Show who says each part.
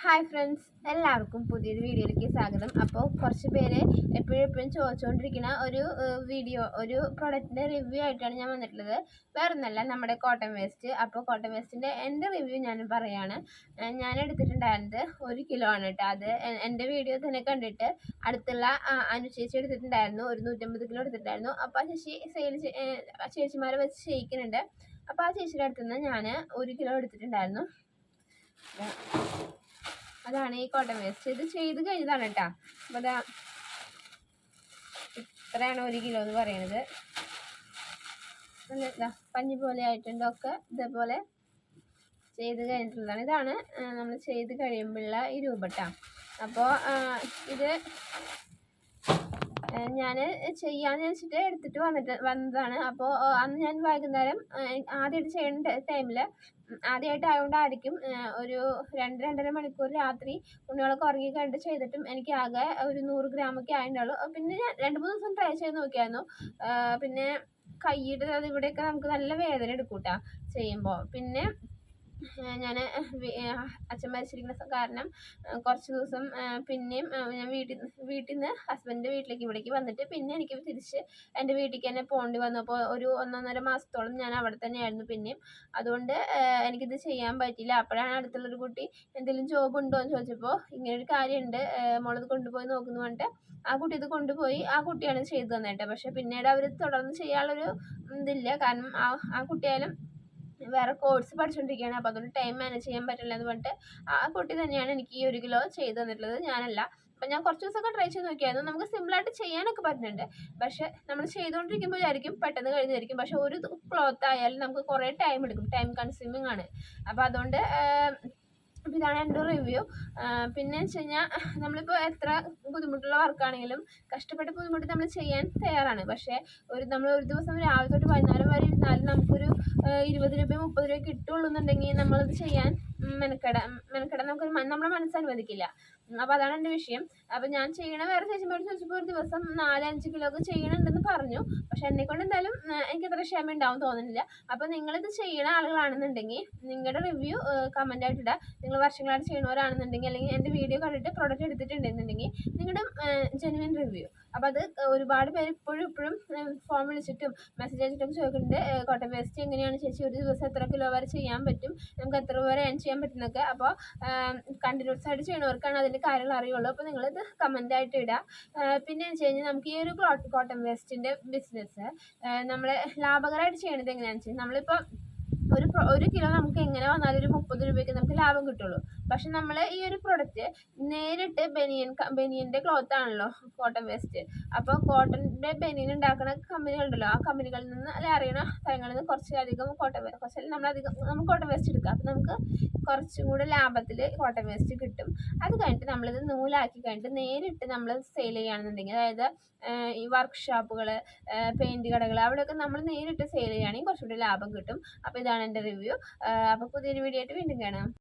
Speaker 1: Hi friends എല്ലാവർക്കും പുതിയൊരു വീഡിയോയിലേക്ക് സ്വാഗതം. അപ്പോൾ കുറച്ച് പേര് എപ്പോഴും എപ്പോഴും ചോദിച്ചുകൊണ്ടിരിക്കുന്ന ഒരു വീഡിയോ ഒരു പ്രൊഡക്റ്റിന്റെ റിവ്യൂ ആയിട്ടാണ് ഞാൻ വന്നിട്ടുള്ളത്. വേറൊന്നല്ല നമ്മുടെ കോട്ടൺ വേസ്റ്റ് അപ്പോൾ കോട്ടൺ വേസ്റ്റിന്റെ എന്റെ റിവ്യൂ ഞാൻ പറയുകയാണ് ഞാൻ എടുത്തിട്ടുണ്ടായിരുന്നത് ഒരു കിലോ ആണ് കേട്ടോ അത് എന്റെ വീഡിയോ തന്നെ കണ്ടിട്ട് അടുത്തുള്ള അനുശേഷി എടുത്തിട്ടുണ്ടായിരുന്നു. ഒരു നൂറ്റമ്പത് കിലോ എടുത്തിട്ടുണ്ടായിരുന്നു. അപ്പോൾ ആ ചേച്ചി സെയിൽ ചേച്ചിമാരെ വെച്ച് ചെയ്യിക്കുന്നുണ്ട്. അപ്പോൾ ആ ചേച്ചിയുടെ അടുത്തുനിന്ന് ഞാൻ ഒരു കിലോ എടുത്തിട്ടുണ്ടായിരുന്നു. അതാണ് ഈ കോട്ടൺ വേസ്റ്റ്. ഇത് ചെയ്ത് കഴിഞ്ഞതാണ് കേട്ടോ. അപ്പോൾ അതാ ഇത്രയാണ് ഒരു കിലോ എന്ന് നല്ല ഇതാ പഞ്ഞി പോലെ ആയിട്ടുണ്ട് ഒക്കെ ഇതേപോലെ ചെയ്ത് കഴിഞ്ഞിട്ടുള്ളതാണ്. ഇതാണ് നമ്മൾ ചെയ്ത് കഴിയുമ്പോഴുള്ള ഈ രൂപട്ടാ അപ്പോ അപ്പോൾ ഇത് ഞാൻ ചെയ്യാന്ന് വെച്ചിട്ട് എടുത്തിട്ട് വന്നിട്ട് വന്നതാണ്. അപ്പോൾ അന്ന് ഞാൻ വൈകുന്നേരം ആദ്യമായിട്ട് ചെയ്യേണ്ട ടൈമിൽ ആദ്യമായിട്ട് ആയതുകൊണ്ടായിരിക്കും ഒരു രണ്ട് രണ്ടര മണിക്കൂർ രാത്രി ഉണ്ണികളൊക്കെ ഉറങ്ങി കണ്ട് ചെയ്തിട്ടും എനിക്ക് ആകെ ഒരു നൂറ് ഗ്രാമൊക്കെ ആയിട്ടുള്ളൂ പിന്നെ ഞാൻ രണ്ട് മൂന്ന് ദിവസം ട്രൈ ചെയ്ത് നോക്കിയായിരുന്നു. പിന്നെ കൈയുടെ ഇവിടെയൊക്കെ നമുക്ക് നല്ല വേദന എടുക്കൂട്ടാ കേട്ടോ ചെയ്യുമ്പോൾ പിന്നെ ഞാൻ അച്ഛൻ മരിച്ചിരിക്കുന്ന കാരണം കുറച്ച് ദിവസം പിന്നെയും ഞാൻ വീട്ടിൽ വീട്ടിൽ നിന്ന് ഹസ്ബൻഡിന്റെ വീട്ടിലേക്ക് ഇവിടേക്ക് വന്നിട്ട് പിന്നെ എനിക്ക് തിരിച്ച് എന്റെ വീട്ടിലേക്ക് തന്നെ പോകേണ്ടി വന്നു. അപ്പോൾ ഒരു ഒന്നൊന്നര മാസത്തോളം ഞാൻ അവിടെ തന്നെയായിരുന്നു പിന്നെയും. അതുകൊണ്ട് എനിക്കിത് ചെയ്യാൻ പറ്റിയില്ല. അപ്പോഴാണ് അടുത്തുള്ളൊരു കുട്ടി എന്തെങ്കിലും ജോബ് ഉണ്ടോ? എന്ന് ചോദിച്ചപ്പോൾ ഇങ്ങനെ ഒരു കാര്യമുണ്ട് മോളത് കൊണ്ടുപോയി നോക്കുന്നു പറഞ്ഞിട്ട് ആ കുട്ടി ഇത് കൊണ്ടുപോയി ആ കുട്ടിയാണ് ചെയ്തു തന്നേട്ടെ. പക്ഷേ പിന്നീട് അവർ തുടർന്ന് ചെയ്യാനുള്ളൊരു ഇതില്ല. കാരണം ആ ആ കുട്ടിയായാലും വേറെ കോഴ്സ് പഠിച്ചുകൊണ്ടിരിക്കുകയാണ് അപ്പോൾ അതുകൊണ്ട് ടൈം മാനേജ് ചെയ്യാൻ പറ്റില്ല എന്ന് പറഞ്ഞിട്ട് ആ കുട്ടി തന്നെയാണ് എനിക്ക് ഈ ഒരു കിലോ ചെയ്തു തന്നിട്ടുള്ളത്. ഞാനല്ല. അപ്പം ഞാൻ കുറച്ച് ദിവസമൊക്കെ ട്രൈ ചെയ്ത് നോക്കിയായിരുന്നു. നമുക്ക് സിമ്പിളായിട്ട് ചെയ്യാനൊക്കെ പറ്റുന്നുണ്ട്. പക്ഷെ നമ്മൾ ചെയ്തുകൊണ്ടിരിക്കുമ്പോൾ ആയിരിക്കും പെട്ടെന്ന് കഴിഞ്ഞായിരിക്കും പക്ഷെ ഒരു ക്ലോത്ത് ആയാലും നമുക്ക് കുറേ ടൈം എടുക്കും. ടൈം കൺസ്യൂമിങ് ആണ്. അപ്പോൾ അതുകൊണ്ട് അപ്പോൾ ഇതാണ് എന്റെ റിവ്യൂ പിന്നെ വെച്ച് കഴിഞ്ഞാൽ നമ്മളിപ്പോൾ എത്ര ബുദ്ധിമുട്ടുള്ള വർക്കാണെങ്കിലും കഷ്ടപ്പെട്ട് ബുദ്ധിമുട്ട് നമ്മൾ ചെയ്യാൻ തയ്യാറാണ്. പക്ഷേ ഒരു നമ്മൾ ഒരു ദിവസം രാവിലെ തൊട്ട് വൈകുന്നേരം വരെ ഇരുന്നാലും നമുക്കൊരു ഇരുപത് രൂപ മുപ്പത് രൂപ കിട്ടുള്ളൂ എന്നുണ്ടെങ്കിൽ നമ്മളത് ചെയ്യാൻ മെനക്കെട മെനക്കെടാൻ നമുക്ക് നമ്മുടെ മനസ്സ് അനുവദിക്കില്ല. അപ്പോൾ അതാണ് എന്റെ വിഷയം. അപ്പോൾ ഞാൻ ചെയ്യണ വേറെ ചേച്ചിമാരോട് ചോദിച്ചപ്പോൾ ഒരു ദിവസം നാലഞ്ച് കിലോ ഒക്കെ ചെയ്യണുണ്ടെന്ന് പറഞ്ഞു. പക്ഷെ എന്നെ കൊണ്ട് എന്തായാലും എനിക്ക് അത്ര ക്ഷമ ഉണ്ടാവും തോന്നുന്നില്ല. അപ്പോൾ നിങ്ങളിത് ചെയ്യണ ആളുകളാണെന്നുണ്ടെങ്കിൽ നിങ്ങളുടെ റിവ്യൂ കമന്റ് ആയിട്ട് നിങ്ങൾ വർഷങ്ങളായിട്ട് ചെയ്യണവരാണെന്നുണ്ടെങ്കിൽ അല്ലെങ്കിൽ എന്റെ വീഡിയോ കണ്ടിട്ട് പ്രോഡക്റ്റ് എടുത്തിട്ടുണ്ടെന്നുണ്ടെങ്കിൽ നിങ്ങളുടെ ജെനുവിൻ റിവ്യൂ അപ്പോൾ അത് ഒരുപാട് പേര് ഇപ്പോഴും ഇപ്പോഴും ഫോൺ വിളിച്ചിട്ടും മെസ്സേജ് അയച്ചിട്ടും ചോദിക്കുന്നുണ്ട്. കോട്ടൺ വേസ്റ്റ് എങ്ങനെയാണ് ചേച്ചി? ഒരു ദിവസം എത്ര കിലോ വരെ ചെയ്യാൻ പറ്റും? നമുക്ക് എത്ര രൂപ വരെ ഏൺ ചെയ്യാൻ പറ്റുന്നൊക്കെ. അപ്പോൾ കണ്ടിന്യൂസ് ആയിട്ട് ചെയ്യണവർക്കാണ് അതിന്റെ കാര്യങ്ങൾ അറിയുള്ളൂ. അപ്പോൾ ഇത് കമന്റ് ആയിട്ട് ഇടുക പിന്നെ വെച്ച് കഴിഞ്ഞാൽ നമുക്ക് ഈ ഒരു കോട്ടൺ വേസ്റ്റിന്റെ ബിസിനസ് നമ്മൾ ലാഭകരമായിട്ട് ചെയ്യണത് എങ്ങനെയാണെന്ന് വെച്ചാൽ നമ്മളിപ്പോൾ ഒരു ഒരു കിലോ നമുക്ക് എങ്ങനെ വന്നാലും ഒരു മുപ്പത് രൂപയ്ക്ക് നമുക്ക് ലാഭം കിട്ടുള്ളൂ. പക്ഷെ നമ്മൾ ഈ ഒരു പ്രൊഡക്റ്റ് നേരിട്ട് ബനിയൻ ബനിയന്റെ ക്ലോത്ത് ആണല്ലോ കോട്ടൺ വേസ്റ്റ് അപ്പോൾ കോട്ടന്റെ ബനിയൻ ഉണ്ടാക്കുന്ന കമ്പനികൾ ഉണ്ടല്ലോ ആ കമ്പനികളിൽ നിന്ന് അല്ലെ അറിയണ സ്ഥലങ്ങളിൽ നിന്ന് കുറച്ചധികം കോട്ടൺ കുറച്ച് നമ്മളധികം നമുക്ക് കോട്ടൺ വേസ്റ്റ് എടുക്കാം. അപ്പോൾ നമുക്ക് കുറച്ചും കൂടെ ലാഭത്തിൽ കോട്ടൺ വേസ്റ്റ് കിട്ടും. അത് കഴിഞ്ഞിട്ട് നമ്മളിത് നൂലാക്കി കഴിഞ്ഞിട്ട് നേരിട്ട് നമ്മൾ സെയിൽ ചെയ്യുകയാണെന്നുണ്ടെങ്കിൽ അതായത് ഈ വർക്ക്ഷോപ്പുകൾ പെയിന്റ് കടകൾ അവിടെയൊക്കെ നമ്മൾ നേരിട്ട് സെയിൽ ചെയ്യുകയാണെങ്കിൽ കുറച്ചുകൂടി ലാഭം കിട്ടും. അപ്പോൾ ഇതാണ് എന്റെ റിവ്യൂ അപ്പോൾ പുതിയൊരു വീഡിയോ ആയിട്ട് വീണ്ടും കാണാം.